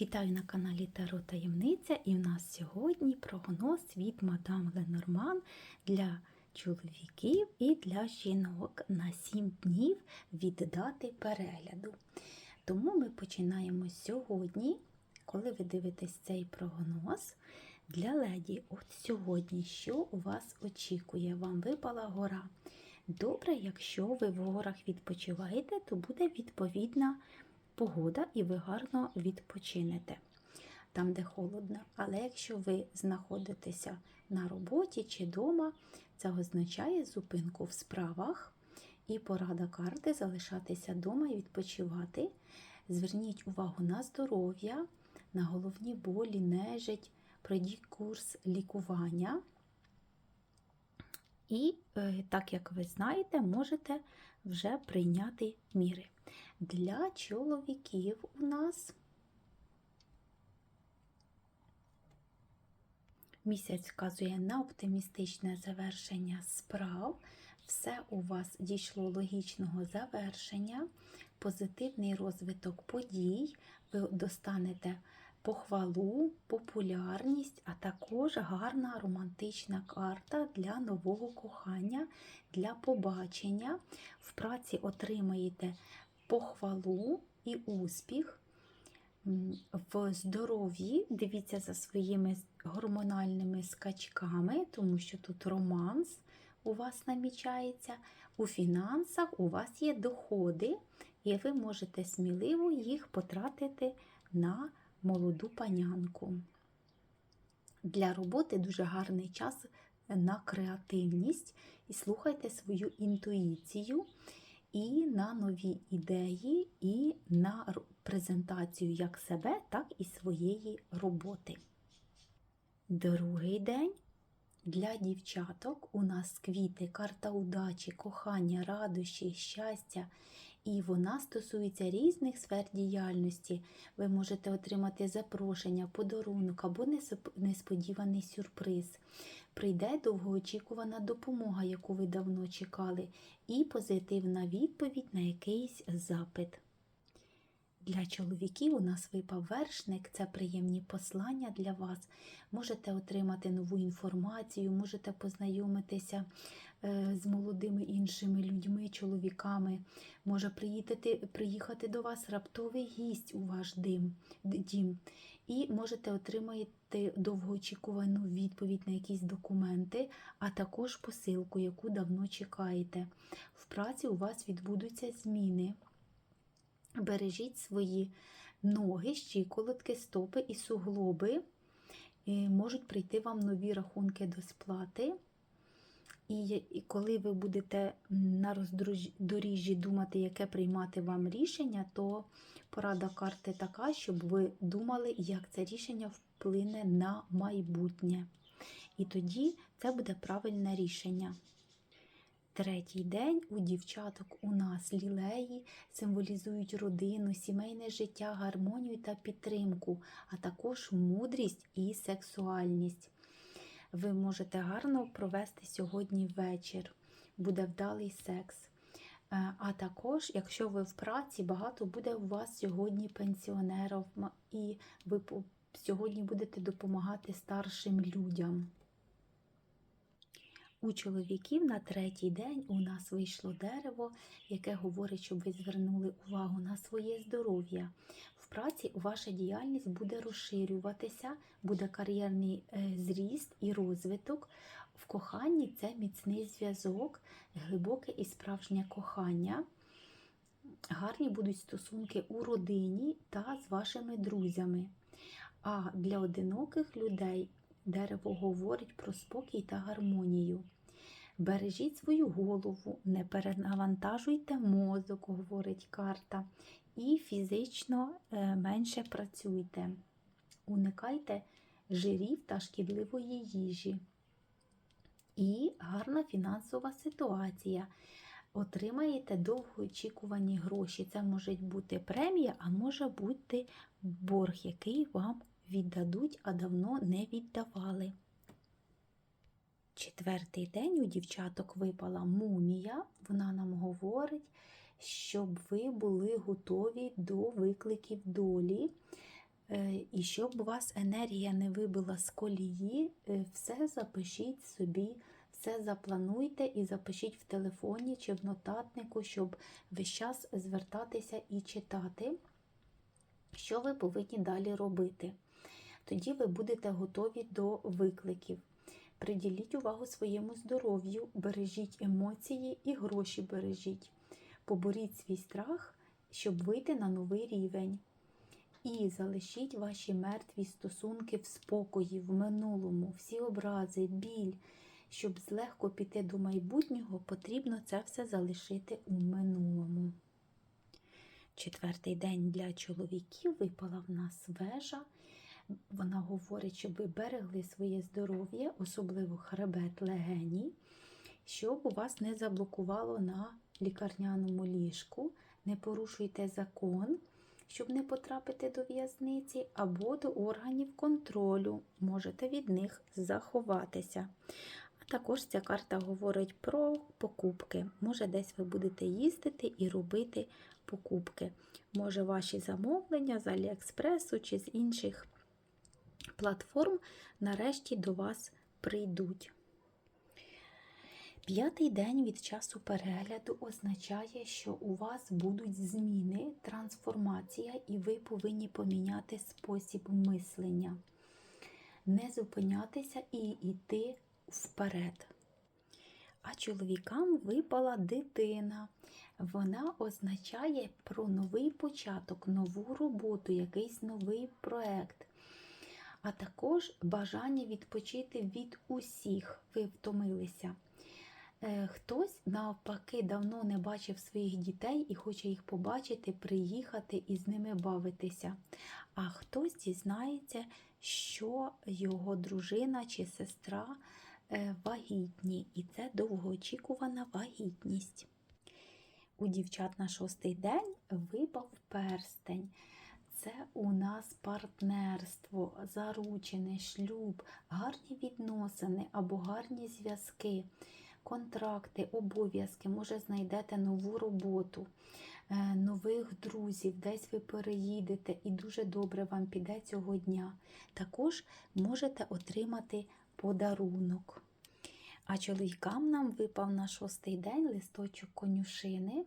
Вітаю на каналі Таро Таємниця і в нас сьогодні прогноз від мадам Ленорман для чоловіків і для жінок на 7 днів від дати перегляду. Тому ми починаємо сьогодні, коли ви дивитесь цей прогноз. Для леді, от сьогодні, що у вас очікує? Вам випала гора. Добре, якщо ви в горах відпочиваєте, то буде відповідна погода і ви гарно відпочинете там, де холодно. Але якщо ви знаходитеся на роботі чи вдома, це означає зупинку в справах і порада карти залишатися вдома і відпочивати. Зверніть увагу на здоров'я, на головні болі, нежить, пройдіть курс лікування. І, е, так як ви знаєте, можете вже прийняти міри. Для чоловіків у нас місяць вказує на оптимістичне завершення справ. Все у вас дійшло логічного завершення, позитивний розвиток подій, ви достанете похвалу, популярність, а також гарна романтична карта для нового кохання, для побачення. В праці отримаєте похвалу і успіх. В здоров'ї дивіться за своїми гормональними скачками, тому що тут романс у вас намічається. У фінансах у вас є доходи, і ви можете сміливо їх потратити на молоду панянку. Для роботи дуже гарний час на креативність і слухайте свою інтуїцію і на нові ідеї, і на презентацію як себе, так і своєї роботи. Другий день для дівчаток у нас квіти, карта удачі, кохання, радощі, щастя. І вона стосується різних сфер діяльності. Ви можете отримати запрошення, подарунок або несподіваний сюрприз. Прийде довгоочікувана допомога, яку ви давно чекали, і позитивна відповідь на якийсь запит. Для чоловіків у нас випав вершник, це приємні послання для вас. Можете отримати нову інформацію, можете познайомитися е, з молодими іншими людьми, чоловіками. Може приїхати, приїхати до вас раптовий гість у ваш дим, дім. І можете отримати довгоочікувану відповідь на якісь документи, а також посилку, яку давно чекаєте. В праці у вас відбудуться зміни. Бережіть свої ноги, щиколотки, стопи і суглоби. Можуть прийти вам нові рахунки до сплати. І коли ви будете на роздоріжжі думати, яке приймати вам рішення, то порада карти така, щоб ви думали, як це рішення вплине на майбутнє. І тоді це буде правильне рішення. Третій день у дівчаток у нас лілеї символізують родину, сімейне життя, гармонію та підтримку, а також мудрість і сексуальність. Ви можете гарно провести сьогодні вечір, буде вдалий секс. Е, а також, якщо ви в праці, багато буде у вас сьогодні пенсіонерів, і ви сьогодні будете допомагати старшим людям. У чоловіків на третій день у нас вийшло дерево, яке говорить, щоб ви звернули увагу на своє здоров'я. В праці ваша діяльність буде розширюватися, буде кар'єрний е, зріст і розвиток. В коханні це міцний зв'язок, глибоке і справжнє кохання. Гарні будуть стосунки у родині та з вашими друзями. А для одиноких людей дерево говорить про спокій та гармонію. Бережіть свою голову, не перенавантажуйте мозок, говорить карта, і фізично е, менше працюйте. Уникайте жирів та шкідливої їжі. І гарна фінансова ситуація. Отримаєте довгоочікувані гроші. Це може бути премія, а може бути борг, який вам віддадуть, а давно не віддавали. Четвертий день у дівчаток випала мумія, вона нам говорить, щоб ви були готові до викликів долі. Е, І щоб вас енергія не вибила з колії, е, все запишіть собі, все заплануйте і запишіть в телефоні чи в нотатнику, щоб весь час звертатися і читати, що ви повинні далі робити. Тоді ви будете готові до викликів. Приділіть увагу своєму здоров'ю, бережіть емоції і гроші бережіть. Поборіть свій страх, щоб вийти на новий рівень. І залишіть ваші мертві стосунки в спокої, в минулому, всі образи, біль. Щоб злегко піти до майбутнього, потрібно це все залишити у минулому. Четвертий день для чоловіків випала в нас вежа. Вона говорить, щоб ви берегли своє здоров'я, особливо хребет легені, щоб у вас не заблокувало на лікарняному ліжку, не порушуйте закон, щоб не потрапити до в'язниці або до органів контролю. Можете від них заховатися. Також ця карта говорить про покупки. Може, десь ви будете їздити і робити покупки. Може, ваші замовлення з Аліекспресу чи з інших платформ нарешті до вас прийдуть. П'ятий день від часу перегляду означає, що у вас будуть зміни, трансформація, і ви повинні поміняти спосіб мислення, не зупинятися і йти вперед. А чоловікам випала дитина. Вона означає про новий початок, нову роботу, якийсь новий проект а також бажання відпочити від усіх. Ви втомилися. Е, Хтось, навпаки, давно не бачив своїх дітей і хоче їх побачити, приїхати і з ними бавитися. А хтось дізнається, що його дружина чи сестра е, вагітні, і це довгоочікувана вагітність. У дівчат на шостий день випав перстень це у нас партнерство, заручене, шлюб, гарні відносини або гарні зв'язки, контракти, обов'язки. Може, знайдете нову роботу, е, нових друзів, десь ви переїдете і дуже добре вам піде цього дня. Також можете отримати подарунок. А чоловікам нам випав на шостий день листочок конюшини.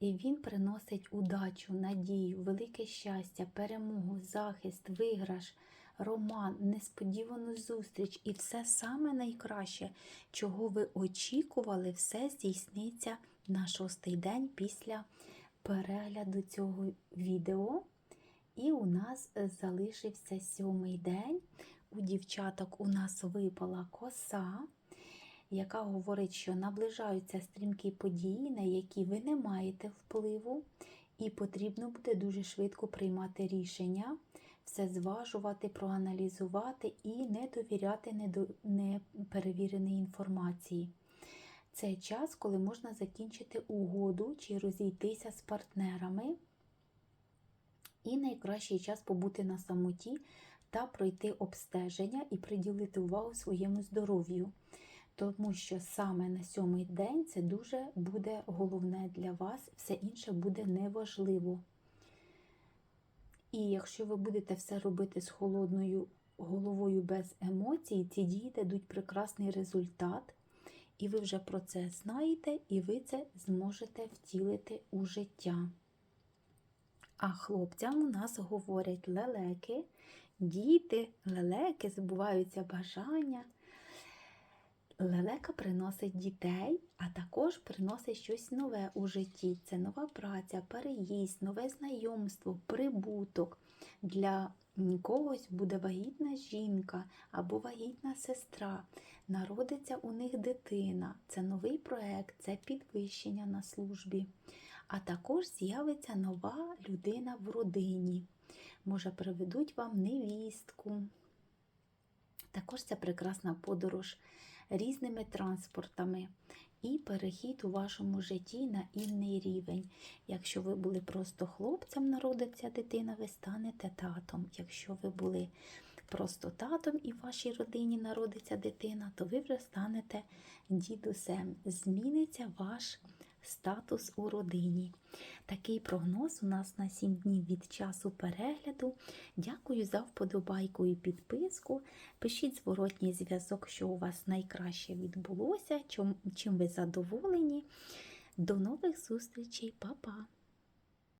І він приносить удачу, надію, велике щастя, перемогу, захист, виграш, роман, несподівану зустріч і все саме найкраще, чого ви очікували, все здійсниться на шостий день після перегляду цього відео. І у нас залишився сьомий день. У дівчаток у нас випала коса яка говорить, що наближаються стрімкі події, на які ви не маєте впливу, і потрібно буде дуже швидко приймати рішення, все зважувати, проаналізувати і не довіряти неперевіреній інформації. Це час, коли можна закінчити угоду чи розійтися з партнерами. І найкращий час побути на самоті та пройти обстеження і приділити увагу своєму здоров'ю тому що саме на сьомий день це дуже буде головне для вас, все інше буде неважливо. І якщо ви будете все робити з холодною головою без емоцій, ці дії дадуть прекрасний результат, і ви вже про це знаєте, і ви це зможете втілити у життя. А хлопцям у нас говорять лелеки, діти, лелеки, збуваються бажання. Лелека приносить дітей, а також приносить щось нове у житті. Це нова праця, переїзд, нове знайомство, прибуток. Для когось буде вагітна жінка або вагітна сестра. Народиться у них дитина. Це новий проект, це підвищення на службі. А також з'явиться нова людина в родині. Може, приведуть вам невістку. Також це прекрасна подорож різними транспортами і перехід у вашому житті на інний рівень. Якщо ви були просто хлопцем, народиться дитина, ви станете татом. Якщо ви були просто татом і в вашій родині народиться дитина, то ви вже станете дідусем. Зміниться ваш статус у родині. Такий прогноз у нас на 7 днів від часу перегляду. Дякую за вподобайку і підписку. Пишіть зворотній зв'язок, що у вас найкраще відбулося, чим, ви задоволені. До нових зустрічей, Па-па!